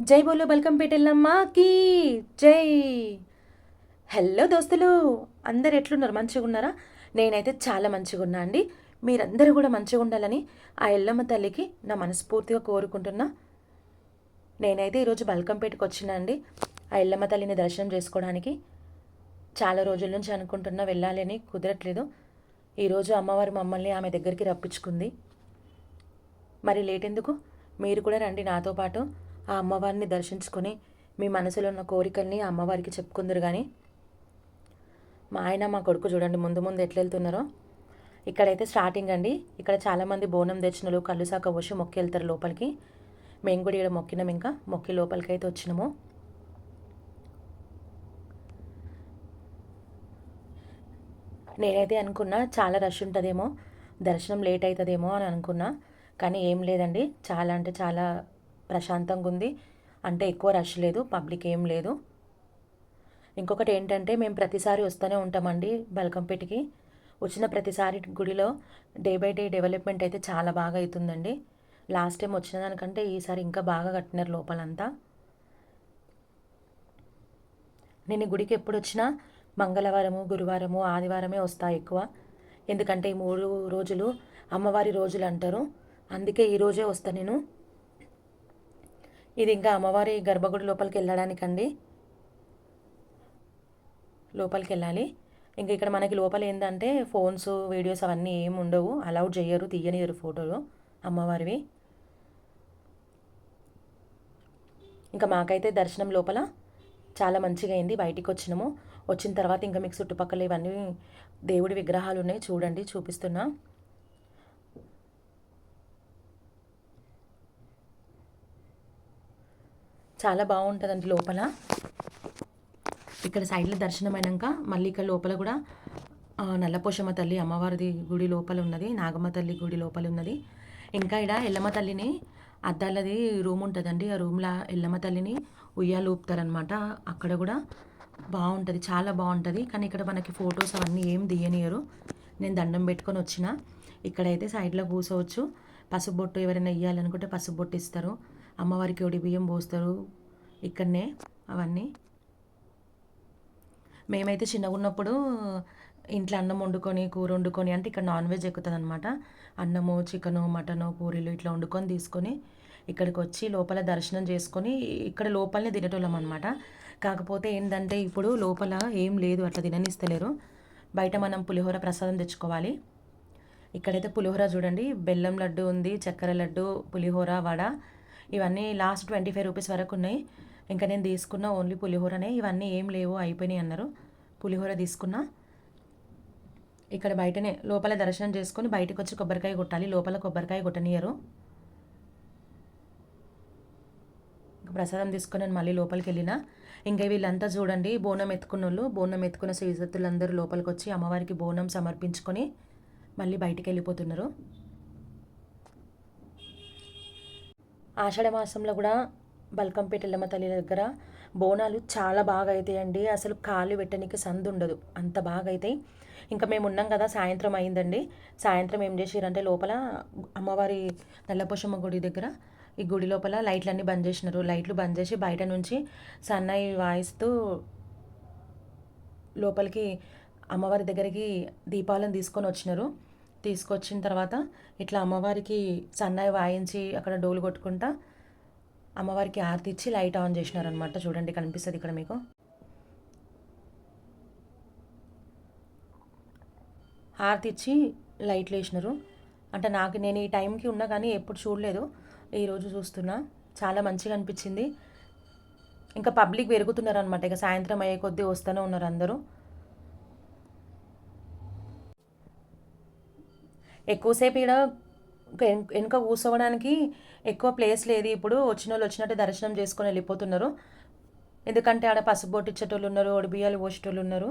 జై బోలో బల్కంపేట ఎల్లమ్మకి జై. హలో దోస్తులు అందరు ఎట్లున్నారు? మంచిగా ఉన్నారా? నేనైతే చాలా మంచిగా ఉన్నా అండి. మీరందరూ కూడా మంచిగా ఉండాలని ఆ ఎల్లమ్మ తల్లికి నా మనస్ఫూర్తిగా కోరుకుంటున్నా. నేనైతే ఈరోజు బల్కంపేటకు వచ్చినా అండి. ఆ ఎల్లమ్మ తల్లిని దర్శనం చేసుకోవడానికి చాలా రోజుల నుంచి అనుకుంటున్నా వెళ్ళాలని కుదరట్లేదు. ఈరోజు అమ్మవారు మమ్మల్ని ఆమె దగ్గరికి రప్పించుకుంది. మరి లేట్ ఎందుకు? మీరు కూడా రండి నాతో పాటు. ఆ అమ్మవారిని దర్శించుకొని మీ మనసులో ఉన్న కోరికల్ని ఆ అమ్మవారికి చెప్పుకుందరు కానీ మా ఆయన మా కొడుకు చూడండి ముందు ముందు ఎట్లా వెళ్తున్నారో ఇక్కడైతే స్టార్టింగ్ అండి. ఇక్కడ చాలామంది బోనం తెచ్చినలు కళ్ళు సాక పోసి మొక్కి వెళ్తారు లోపలికి. మేము కూడా ఇక్కడ మొక్కినాం ఇంకా. మొక్కి లోపలికి అయితే వచ్చినాము. నేనైతే అనుకున్నా చాలా రష్ ఉంటుందేమో. దర్శనం లేట్ అవుతుందేమో అని అనుకున్నా. కానీ ఏం లేదండి. చాలా అంటే చాలా ప్రశాంతంగా ఉంది. అంటే ఎక్కువ రష్ లేదు పబ్లిక్ ఏం లేదు. ఇంకొకటి ఏంటంటే మేము ప్రతిసారి వస్తూనే ఉంటామండి బల్కంపేటకి వచ్చిన ప్రతిసారి గుడిలో డే బై డే డెవలప్మెంట్ అయితే చాలా బాగా అవుతుందండి. లాస్ట్ టైం వచ్చిన దానికంటే ఈసారి ఇంకా బాగా కట్టినారు లోపలంతా. నేను గుడికి ఎప్పుడు వచ్చినా మంగళవారము గురువారము ఆదివారమే వస్తా ఎక్కువ. ఎందుకంటే ఈ మూడు రోజులు అమ్మవారి రోజులు అంటారు. అందుకే ఈ రోజే వస్తా నేను. ఇది ఇంకా అమ్మవారి గర్భగుడి లోపలికి వెళ్ళడానికండి. లోపలికి వెళ్ళాలి. ఇంకా ఇక్కడ మనకి లోపల ఏంటంటే ఫోన్స్ వీడియోస్ అవన్నీ ఏమి ఉండవు. అలౌడ్ చేయరు తీయనియరు ఫోటోలు అమ్మవారివి. ఇంకా మాకైతే దర్శనం లోపల చాలా మంచిగా అయింది. బయటికి వచ్చినాము. వచ్చిన తర్వాత ఇంకా మీకు చుట్టుపక్కల ఇవన్నీ దేవుడి విగ్రహాలు ఉన్నాయి. చూడండి చూపిస్తున్నా. చాలా బాగుంటుందండి లోపల. ఇక్కడ సైడ్లో దర్శనం అయినాక మళ్ళీ ఇక్కడ లోపల కూడా నల్లపోషమ్మ తల్లి అమ్మవారిది గుడి లోపల ఉన్నది నాగమ్మ తల్లి గుడి లోపల ఉన్నది. ఇంకా ఇక్కడ ఎల్లమ్మ తల్లిని అద్దాలది రూమ్ ఉంటుందండి. ఆ రూమ్లో ఎల్లమ్మ తల్లిని ఉయ్యాలు ఊపుతారనమాట అక్కడ కూడా బాగుంటుంది చాలా బాగుంటుంది. కానీ ఇక్కడ మనకి ఫొటోస్ అవన్నీ ఏం తీయనియరు. నేను దండం పెట్టుకొని వచ్చిన. ఇక్కడైతే సైడ్లో కూర్చోవచ్చు పసుపు బొట్టు ఎవరైనా ఇవ్వాలనుకుంటే పసుపు బొట్టు ఇస్తారు. అమ్మవారికి ఒడి బియ్యం పోస్తారు? ఇక్కడనే అవన్నీ. మేమైతే చిన్నగా ఉన్నప్పుడు ఇంట్లో అన్నం వండుకొని కూర వండుకొని అంటే ఇక్కడ నాన్ వెజ్ ఎక్కుతుంది అనమాట అన్నము చికెను మటను పూరీలు ఇట్లా వండుకొని తీసుకొని ఇక్కడికి వచ్చి లోపల దర్శనం చేసుకొని ఇక్కడ లోపలనే తినేటోళ్ళం అనమాట కాకపోతే ఏంటంటే ఇప్పుడు లోపల ఏం లేదు అట్లా తిననిస్తలేరు. బయట మనం పులిహోర ప్రసాదం తెచ్చుకోవాలి. ఇక్కడైతే పులిహోర చూడండి బెల్లం లడ్డు ఉంది చక్కెర లడ్డు పులిహోర వడ. ఇవన్నీ లాస్ట్ ట్వంటీ ఫైవ్ రూపీస్ వరకు ఉన్నాయి. ఇంకా నేను తీసుకున్న ఓన్లీ పులిహోరనే. ఇవన్నీ ఏం లేవు అయిపోయినాయి అన్నారు. పులిహోర తీసుకున్నా. ఇక్కడ బయటనే లోపల దర్శనం చేసుకొని బయటకు వచ్చి కొబ్బరికాయ కొట్టాలి. లోపల కొబ్బరికాయ కొట్టనియరు. ప్రసాదం తీసుకొని నేను మళ్ళీ లోపలికి వెళ్ళిన. ఇంకా వీళ్ళంతా చూడండి బోనం ఎత్తుకున్న వాళ్ళు బోనం ఎత్తుకున్న శ్రీజత్తులందరూ లోపలికి వచ్చి అమ్మవారికి బోనం సమర్పించుకొని మళ్ళీ బయటికి వెళ్ళిపోతున్నారు. ఆషాఢ మాసంలో కూడా బల్కంపేట ఎల్లమ్మ తల్లి దగ్గర బోనాలు చాలా బాగా అవుతాయండి అసలు కాలు పెట్టడానికి సందు ఉండదు. అంత బాగా అవుతాయి ఇంకా మేము ఉన్నాం కదా సాయంత్రం అయిందండి. సాయంత్రం ఏం చేసిరంటే లోపల అమ్మవారి నల్లపోషమ్మ గుడి దగ్గర ఈ గుడి లోపల లైట్లన్నీ బంద్ చేసినారు. లైట్లు బంద్ చేసి బయట నుంచి సన్నాయి వాయిస్తూ లోపలికి అమ్మవారి దగ్గరికి దీపాలను తీసుకొని వచ్చినారు. తీసుకొచ్చిన తర్వాత ఇట్లా అమ్మవారికి సన్నాయి వాయించి అక్కడ డోలు కొట్టుకుంటా అమ్మవారికి ఆరతి ఇచ్చి లైట్ ఆన్ చేసినారనమాట చూడండి కనిపిస్తుంది ఇక్కడ మీకు. హారతి ఇచ్చి లైట్లు వేసినారు. అంటే నాకు నేను ఈ టైంకి ఉన్నా కానీ ఎప్పుడు చూడలేదు. ఈరోజు చూస్తున్నా. చాలా మంచిగా అనిపించింది. ఇంకా పబ్లిక్ పెరుగుతున్నారు అనమాట ఇక సాయంత్రం అయ్యే కొద్దీ వస్తూనే ఉన్నారు అందరూ. ఎక్కువసేపు ఇక్కడ వెనుక కూర్చోవడానికి ఎక్కువ ప్లేస్ లేదు. ఇప్పుడు వచ్చిన వాళ్ళు వచ్చినట్టు దర్శనం చేసుకొని వెళ్ళిపోతున్నారు. ఎందుకంటే ఆడ పసుపు బొట్టు ఇచ్చేటోళ్ళు ఉన్నారు ఒడిబియ్యాలు పోసేటోళ్ళు ఉన్నారు.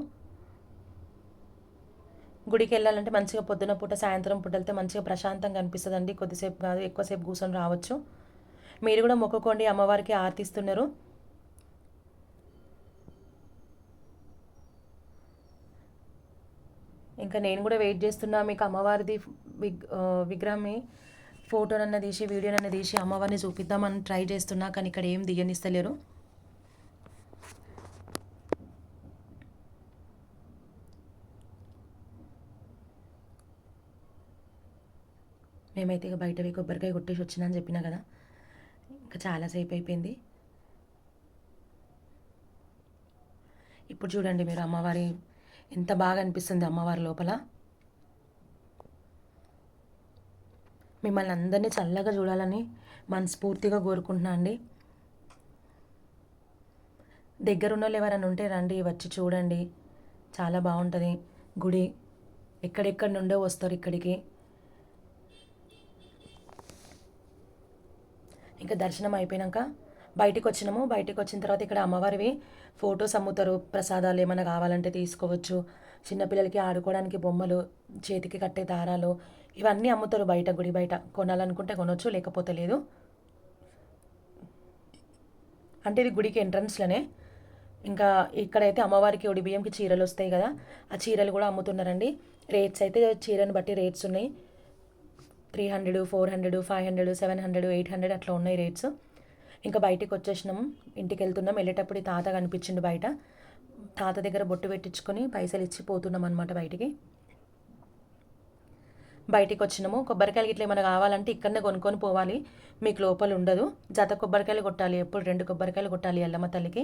గుడికి వెళ్ళాలంటే మంచిగా పొద్దున పూట సాయంత్రం పూట వెళ్తే మంచిగా ప్రశాంతంగా అనిపిస్తుందండి. కొద్దిసేపు కాదు ఎక్కువసేపు కూర్చొని రావచ్చు. మీరు కూడా మొక్కుకోండి అమ్మవారికి ఆర్తిస్తున్నారు. ఇంకా నేను కూడా వెయిట్ చేస్తున్నా. మీకు అమ్మవారిది విగ్ విగ్రహం ఫోటోనన్న తీసి వీడియోనన్న తీసి అమ్మవారిని చూపిద్దామని ట్రై చేస్తున్నా కానీ ఇక్కడ ఏం దిగనిస్తలేరు మేమైతే ఇక బయటవి కొబ్బరికాయ కొట్టేసి వచ్చినా అని చెప్పినా కదా. ఇంకా చాలాసేపు అయిపోయింది. ఇప్పుడు చూడండి మీరు అమ్మవారి ఎంత బాగా అనిపిస్తుంది అమ్మవారి లోపల. మిమ్మల్ని అందరినీ చల్లగా చూడాలని మనస్ఫూర్తిగా కోరుకుంటున్నా అండి. దగ్గరున్న వాళ్ళు ఎవరైనా ఉంటే రండి వచ్చి చూడండి. చాలా బాగుంటుంది గుడి. ఎక్కడెక్కడి నుండో వస్తారు ఇక్కడికి. ఇంకా దర్శనం అయిపోయాక బయటికి వచ్చినాము బయటికి వచ్చిన తర్వాత ఇక్కడ అమ్మవారివి ఫొటోస్ అమ్ముతారు. ప్రసాదాలు ఏమైనా కావాలంటే తీసుకోవచ్చు. చిన్నపిల్లలకి ఆడుకోవడానికి బొమ్మలు చేతికి కట్టే దారాలు ఇవన్నీ అమ్ముతారు బయట గుడి బయట. కొనాలనుకుంటే కొనవచ్చు లేకపోతే లేదు. అంటే ఇది గుడికి ఎంట్రన్స్లోనే ఇంకా ఇక్కడైతే అమ్మవారికి ఒడి బియ్యంకి చీరలు వస్తాయి కదా ఆ చీరలు కూడా అమ్ముతున్నారండి. రేట్స్ అయితే చీరను బట్టి రేట్స్ ఉన్నాయి. Three hundred four hundred five hundred seven hundred eight hundred అట్లా ఉన్నాయి రేట్స్ ఇంకా బయటికి వచ్చేసినాం ఇంటికి వెళ్తున్నాం వెళ్ళేటప్పుడు ఈ తాత కనిపించిండు బయట. తాత దగ్గర బొట్టు పెట్టించుకొని పైసలు ఇచ్చి పోతున్నాం అనమాట బయటికి. బయటికి వచ్చినాము కొబ్బరికాయలు ఇట్లా ఏమైనా కావాలంటే ఇక్కడనే కొనుక్కొని పోవాలి. మీకు లోపల ఉండదు. జత కొబ్బరికాయలు కొట్టాలి. ఎప్పుడు రెండు కొబ్బరికాయలు కొట్టాలి ఎల్లమ్మ తల్లికి.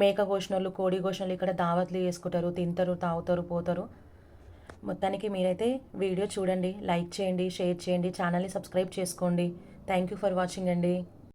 మేక కోసిన వాళ్ళు కోడి కోసినోళ్ళు ఇక్కడ దావత్లు చేసుకుంటారు. తింటారు తాగుతారు పోతారు. మొత్తానికి మీరైతే వీడియో చూడండి. లైక్ చేయండి షేర్ చేయండి. ఛానల్ని సబ్స్క్రైబ్ చేసుకోండి. థ్యాంక్ యూ ఫర్ వాచింగ్ అండి.